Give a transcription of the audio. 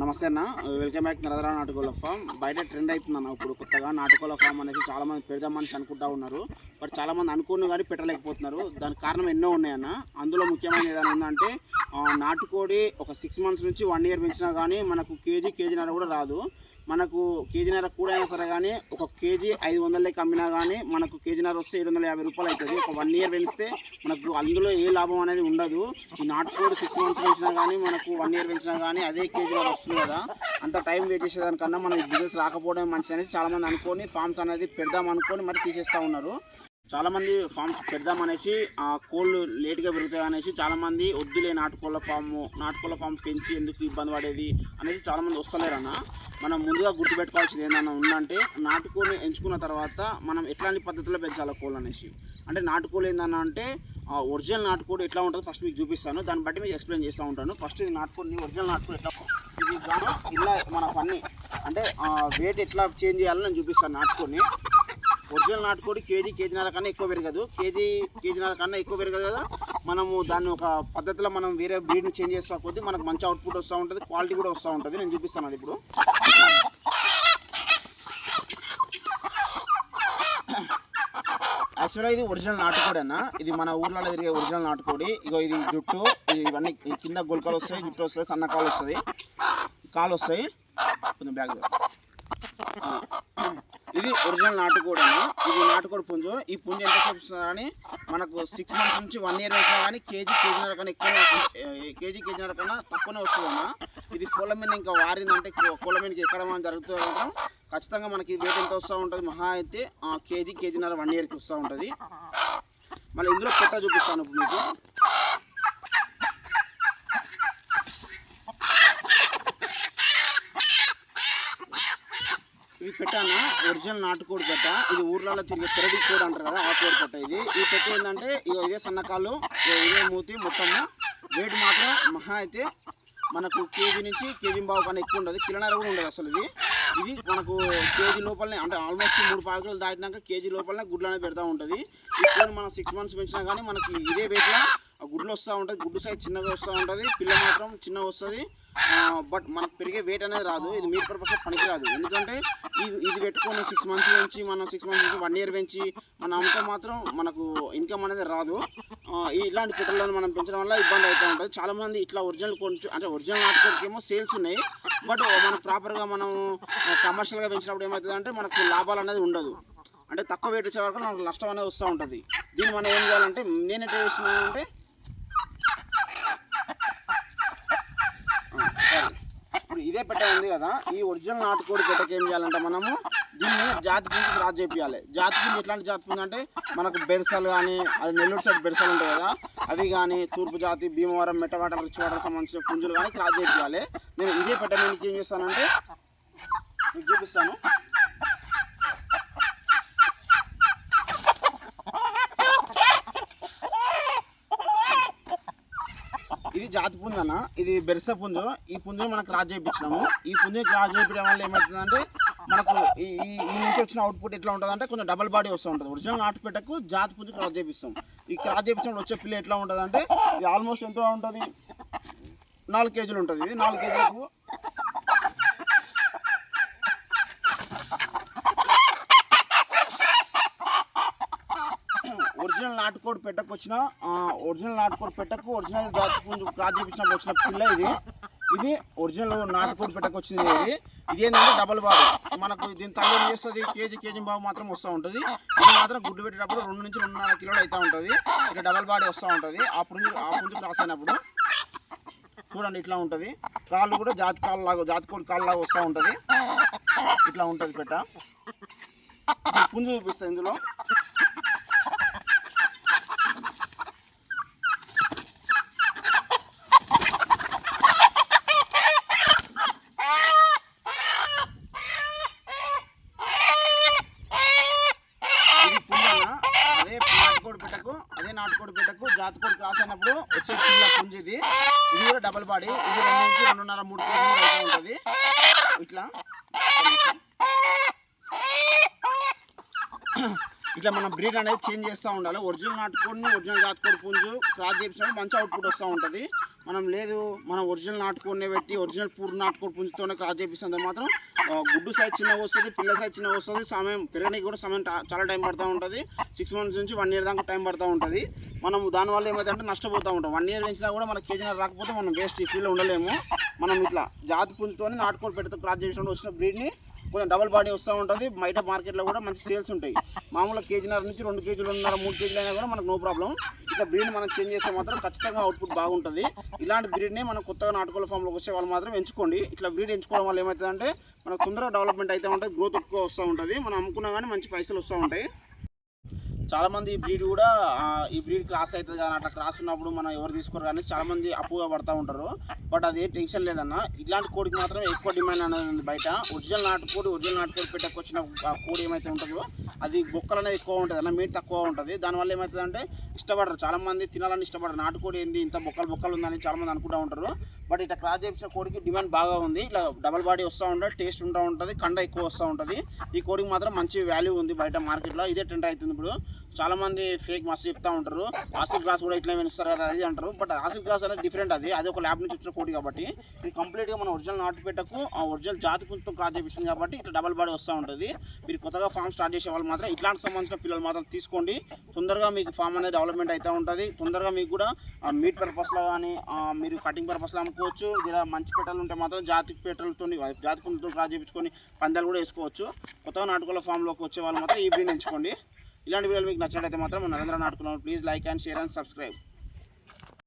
నమస్తే అన్న. Welcome back నరదరా నాటుకోళ్ళ ఫామ్ బయట ట్రెండ్ అవుతుంది అన్న ఇప్పుడు కొత్తగా. నాటుకోళ్ళ ఫామ్ అనేది చాలామంది పెడదామని అనుకుంటా ఉన్నారు. బట్ చాలామంది అనుకున్న కానీ పెట్టలేకపోతున్నారు. దానికి కారణం ఎన్నో ఉన్నాయన్న అందులో ముఖ్యమైన ఏదైనా ఉందంటే నాటుకోడి ఒక సిక్స్ మంత్స్ నుంచి వన్ ఇయర్ పెంచినా కానీ మనకు కేజీ కేజీన్నర కూడా రాదు. మనకు కేజీన్నర కూడైనా అయినా సరే కానీ ఒక కేజీ ఐదు వందలకి అమ్మినా కానీ మనకు కేజీన్నర వస్తే ఏడు వందల యాభై రూపాయలు అవుతుంది ఒక వన్ ఇయర్ పెంచితే మనకు అందులో ఏ లాభం అనేది ఉండదు. ఈ నాటుకోడి సిక్స్ మంత్స్ పెంచినా కానీ మనకు వన్ ఇయర్ పెంచినా కానీ అదే కేజీన్నర వస్తుంది కదా. అంత టైం వెయిట్ చేసేదానికన్నా మనకి బిజినెస్ రాకపోవడం మంచిది అనేసి చాలామంది అనుకొని ఫార్మ్స్ అనేది పెడదాం అనుకొని మరి తీసేస్తూ ఉన్నారు. చాలామంది ఫామ్స్ పెడదామనేసి ఆ కోళ్ళు లేట్గా పెరుగుతాయి అనేసి చాలామంది వద్దులే నాటుకోళ్ళ ఫామ్ నాటుకోళ్ళ ఫామ్ పెంచి ఎందుకు ఇబ్బంది పడేది అనేసి చాలామంది వస్తలేరన్న. మనం ముందుగా గుర్తుపెట్టుకోవాల్సింది ఏంటన్నా ఉందంటే నాటుకోని ఎంచుకున్న తర్వాత మనం ఎట్లాంటి పద్ధతిలో పెంచాలి కోళ్ళు అనేసి అంటే నాటుకోలు ఏందన్నా అంటే ఆ ఒరిజినల్ నాటుకోడి ఎట్లా ఉంటుందో ఫస్ట్ మీకు చూపిస్తాను. దాన్ని బట్టి మీకు ఎక్స్ప్లెయిన్ చేస్తూ ఉంటాను. ఫస్ట్ ఇది నాటుకోడి ఒరిజినల్ నాటుకోడి ఎట్లా ఇది ఇలా మన అన్నీ అంటే వెయిట్ ఎట్లా చేంజ్ చేయాలో నేను చూపిస్తాను నాటుకోడిని. ఒరిజినల్ నాటుకోడి కేజీ కేజీన్నర కన్నా ఎక్కువ పెరగదు. కేజీ కేజీన్నర కన్నా ఎక్కువ పెరగదు కదా. మనము దాన్ని ఒక పద్ధతిలో మనం వేరే బ్రీడ్ని చేంజ్ చేస్తా కొద్దీ మనకు మంచి అవుట్పుట్ వస్తూ ఉంటుంది క్వాలిటీ కూడా వస్తూ ఉంటుంది. నేను చూపిస్తాను ఇప్పుడు. యాక్చువల్గా ఇది ఒరిజినల్ నాటుకోడి అన్న. ఇది మన ఊర్లలో తిరిగే ఒరిజినల్ నాటుకోడి. ఇగో ఇది జుట్టు ఇది ఇవన్నీ కింద గొలకలు వస్తాయి జుట్టు వస్తాయి సన్న కాలు వస్తుంది. కాలు వస్తాయి. కొంచెం బ్యాగ్ ఇది ఒరిజినల్ నాటుకోడి అండి ఇది నాటుకోడి పుంజు. ఈ పుంజు ఎంత చూపిస్తున్నా కానీ మనకు సిక్స్ మంత్స్ నుంచి వన్ ఇయర్ వచ్చినా కానీ కేజీ కేజీన్నర కన్నా ఎక్కువ కేజీ కేజీన్నర కన్నా తక్కువనే వస్తుంది ఇది కోళ్ళ మీద ఇంకా వారిందంటే కో- కోళ్ళ మీదకి ఎక్కడ మనం జరుగుతూ ఖచ్చితంగా మనకి వెయిట్ ఎంత వస్తూ ఉంటుంది మహా అయితే ఆ, కేజీ కేజీన్నర వన్ ఇయర్కి వస్తూ ఉంటుంది. మళ్ళీ ఇందులో పెట్ట చూపిస్తాను ఇప్పుడు మీకు. పెట్టాన? ఒరిజినల్ నాటుకోడి పెట్ట. ఇది ఊర్లలో తిరిగే పెరడి కోడి అంటారు కదా ఆ కోడి పెట్ట ఇది. ఈ పెట్ట ఏంటంటే ఇగో ఇదే సన్నకాలు ఇదే మూతి మొత్తము. వెయిట్ మాత్రం మహా అయితే మనకు కేజీ నుంచి కేజీ బావు కన్నా ఎక్కువ ఉండదు. కిలోన్నర కూడా ఉండదు అసలు ఇది. ఇది మనకు కేజీ లోపలనే అంటే ఆల్మోస్ట్ మూడు పాకలు దాటినాక కేజీ లోపలనే గుడ్లు అనేది పెడతా ఉంటుంది. ఇప్పుడు మనం సిక్స్ మంత్స్ పెంచినా కానీ మనకి ఇదే వెయిట్లో ఆ గుడ్లు వస్తూ ఉంటుంది. గుడ్డు సైజ్ చిన్నగా వస్తూ ఉంటుంది. పిల్ల మాత్రం చిన్నగా వస్తుంది. బట్ మనకు పెరిగే వెయిట్ అనేది రాదు. ఇది మీ పర్పస్ పనికి రాదు ఎందుకంటే ఇది ఇది పెట్టుకొని సిక్స్ మంత్స్ పెంచి మనం సిక్స్ మంత్స్ నుంచి వన్ ఇయర్ పెంచి మనం అమ్మితే మాత్రం మనకు ఇన్కమ్ అనేది రాదు. ఇలాంటి పెట్టలను మనం పెంచడం వల్ల ఇబ్బంది అవుతూ ఉంటుంది. చాలామంది ఇట్లా ఒరిజినల్ కొంచెం అంటే ఒరిజినల్ నాటుకోడికి ఏమో సేల్స్ ఉన్నాయి. బట్ మనం ప్రాపర్గా మనం కమర్షియల్గా పెంచినప్పుడు ఏమవుతుంది అంటే మనకు లాభాలు అనేది ఉండదు. అంటే తక్కువ వెయిట్ వచ్చే వరకు మనకు నష్టం అనేది వస్తూ ఉంటుంది. దీన్ని మనం ఏం చేయాలంటే నేను ఎట్లా చేస్తున్నాను అంటే సరే. ఇప్పుడు ఇదే పెట్ట ఉంది కదా. ఈ ఒరిజినల్ నాటుకోడి పెట్టకి ఏం చేయాలంటే మనము దీన్ని జాతి పుంజు క్రాస్ చేయాలి జాతి పుంజు ఎట్లాంటి జాతి పుంజు అంటే మనకు బెరిసలు కానీ అది నెల్లూరు సైడ్ బెరిసలు ఉంటాయి కదా అవి కానీ తూర్పు జాతి భీమవరం మెట్టవాటర్ రిచ్చివాటర్ సంబంధించిన పుంజులు కానీ క్రాస్ చేయాలి నేను ఇదే పెట్ట నేను ఏం చేస్తానంటే మీకు చూపిస్తాను. జాతి పుంజు అన్న. ఇది బెర్స పుంజు. ఈ పుంజుని మనకు క్రాస్ చేయించినాము. ఈ పుంజుని క్రాస్ చేయించడం వల్ల ఏమవుతుందంటే మనకు ఈ ఈ నుంచి వచ్చిన అవుట్పుట్ ఎట్లా ఉంటుంది అంటే కొంచెం డబల్ బాడీ వస్తూ ఉంటుంది. ఒరిజినల్ నాటు పెట్టకు జాతి పుంజు క్రాస్ చేపిస్తాం ఈ క్రాస్ చేయించడం వచ్చే పిల్ల ఎట్లా ఉంటుంది అంటే ఇది ఆల్మోస్ట్ ఎంత ఉంటుంది? నాలుగు కేజీలు ఉంటుంది. ఇది నాలుగు కేజీలకు ఒరిజినల్ నాటుకోడి పెట్టకు వచ్చిన ఒరిజినల్ నాటుకోడి పెట్టకు ఒరిజినల్ జాతి చూపించినప్పుడు క్రాస్ వచ్చిన పిల్ల ఇది. ఇది ఒరిజినల్ నాటుకోడి పెట్టకు వచ్చింది ఇది. ఇది ఏంటంటే డబల్ బాబు. మనకు దీని తల్లి చేస్తుంది? కేజీ కేజీ బాబు మాత్రం వస్తూ ఉంటుంది. ఇది మాత్రం గుడ్డు పెట్టేటప్పుడు రెండు నుంచి రెండున్నర కిలోలు అవుతూ ఉంటుంది. ఇక డబల్ బాడీ వస్తూ ఉంటుంది. ఆ పుంజు ఆ పుంజు క్రాస్ అయినప్పుడు చూడండి ఇట్లా ఉంటుంది. కాళ్ళు కూడా జాతి కాళ్ళు లాగా జాతి కోడి కాళ్ళు లాగా వస్తూ ఉంటుంది. ఇట్లా ఉంటుంది పెట్ట. పుంజు చూపిస్తుంది ఇందులో ఇది పుంజన అదే నాటుకోడి పెట్టకు అదే నాటుకోడి పెట్టకు జాతికోడి క్రాస్ అయినప్పుడు వచ్చే పిల్ల పుంజు ఇది ఇది కూడా డబల్ బాడీ ఇది రెండు నుంచి రెండున్నర మూడు కేజీలు ఉంటుంది. ఇట్లా. ఇట్లా మనం బ్రీడ్ అనేది చేంజ్ చేస్తూ ఉండాలి. ఒరిజినల్ నాటుకోడిని ఒరిజినల్ జాతికోడి పుంజు క్రాస్ చేసినప్పుడు మంచి అవుట్పుట్ వస్తూ ఉంటుంది. మనం లేదు మనం ఒరిజినల్ నాటుకోడినే పెట్టి ఒరిజినల్ పూర్ నాటుకోడి పుంజుతోనే క్రాస్ చేపిస్తుంది మాత్రం గుడ్డు సైజ్ చిన్నగా వస్తుంది పిల్ల సైజ్ చిన్నగా వస్తుంది సమయం పెరగడానికి కూడా సమయం చాలా టైం పడుతూ ఉంటుంది. సిక్స్ మంత్స్ నుంచి వన్ ఇయర్ దాకా టైం పడుతూ ఉంటుంది. మనం దానివల్ల ఏమైందంటే నష్టపోతూ ఉంటాం. వన్ ఇయర్ పెంచినా కూడా మన కేజీ రాకపోతే మనం వేస్ట్ ఈ ఫీల్డ్లో ఉండలేము. మనం ఇట్లా జాతి పుంజుతోనే నాటుకోడి పెడితే క్రాస్ చేసిన వచ్చిన బ్రీడ్ని కొంచెం డబుల్ బాడీ వస్తూ ఉంటుంది. బయట మార్కెట్లో కూడా మంచి సేల్స్ ఉంటాయి. మామూలుగా కేజీన్నర నుంచి రెండు కేజీలు ఉన్నర మూడు కేజీలు అయినా కూడా మనకు నో ప్రాబ్లం. ఇట్లా బ్రీడ్ మనం చేంజ్ చేస్తే మాత్రం ఖచ్చితంగా అవుట్పుట్ బాగుంటుంది. ఇలాంటి బ్రీడ్ని మనం కొత్తగా నాటుకోల ఫామ్లోకి వచ్చే వాళ్ళు మాత్రం ఎంచుకోండి. ఇట్లా బ్రీడ్ ఎంచుకోవడం వల్ల ఏమవుతుందంటే మనకు తొందరగా డెవలప్మెంట్ అయితే ఉంటుంది గ్రోత్ ఎక్కువ వస్తూ ఉంటుంది. మనం అమ్ముకున్నా కానీ మంచి పైసలు వస్తూ ఉంటాయి. చాలా మంది ఈ బ్రీడ్ కూడా ఈ బ్రీడ్ క్రాస్ అవుతుంది కానీ అట్లా క్రాస్ ఉన్నప్పుడు మనం ఎవరు తీసుకోరు కానీ చాలా మంది అప్పుగా పడతా ఉంటారు. బట్ అది ఏ టెన్షన్ లేదన్న. ఇలాంటి కోడికి మాత్రం ఎక్కువ డిమాండ్ అనేది ఉంది బయట. ఒరిజినల్ నాటుకోడి ఒరిజినల్ నాటుకోడి పెట్టకొచ్చిన వచ్చిన కోడి ఏమైతే ఉంటుందో అది బొక్కలు అనేది ఎక్కువ ఉంటుంది అన్న మీట్ తక్కువ ఉంటుంది. దానివల్ల ఏమవుతుంది అంటే ఇష్టపడరు. చాలా మంది తినాలని ఇష్టపడరు. నాటుకోడి ఏంది ఇంత బొక్కలు బొక్కలు ఉందని చాలా మంది అనుకుంటూ ఉంటారు. బట్ ఇట్లా క్రాస్ చేసిన కోడికి డిమాండ్ బాగా ఉంది. ఇట్లా డబల్ బాడీ వస్తూ ఉంటుంది టేస్ట్ ఉంటూ ఉంటుంది కండ ఎక్కువ వస్తూ ఉంటుంది. ఈ కోడికి మాత్రం మంచి వాల్యూ ఉంది బయట మార్కెట్లో. ఇదే ట్రెండ్ అవుతుంది ఇప్పుడు. చాలా మంది ఫేక్ మస్తు చెప్తా ఉంటారు. ఆసిఫ్ గ్రాస్ కూడా ఇట్లా వినిస్తారు కదా అది అంటారు. బట్ ఆసిఫ్ గ్లాస్ అనేది డిఫరెంట్ అది. అది ఒక ల్యాబ్ నుంచి వచ్చిన కోడి కాబట్టి. ఇది కంప్లీట్గా మన ఒరిజినల్ నాటు పెట్టకు. ఆ ఒరిజినల్ జాతి పుంజుతో క్రాస్ చేపిస్తుంది కాబట్టి ఇట్లా డబల్ బాడీ వస్తూ ఉంటుంది. మీరు కొత్తగా ఫామ్ స్టార్ట్ చేసే వాళ్ళు మాత్రం ఇట్లాంటి సంబంధించిన పిల్లలు మాత్రం తీసుకోండి. తొందరగా మీకు ఫామ్ అనేది డెవలప్మెంట్ అవుతూ ఉంటుంది. తొందరగా మీకు కూడా మీట్ పర్పస్లో కానీ మీరు కటింగ్ పర్పస్లో అమ్ముకోవచ్చు. ఇలా మంచి పెట్టలు ఉంటే మాత్రం జాతి పెట్టలతో జాతి పుంజుతో క్రాస్ చేపించుకొని పందాలు కూడా వేసుకోవచ్చు. కొత్తగా నాటుకోళ్ళ ఫామ్లోకి వచ్చే వాళ్ళు మాత్రం ఈ బ్రీడ్ ఎంచుకోండి. ఇలాంటి వీడియోలు మీకు నచ్చినట్లయితే మాత్రం Narendra నాటుకున్నాం please like and share and subscribe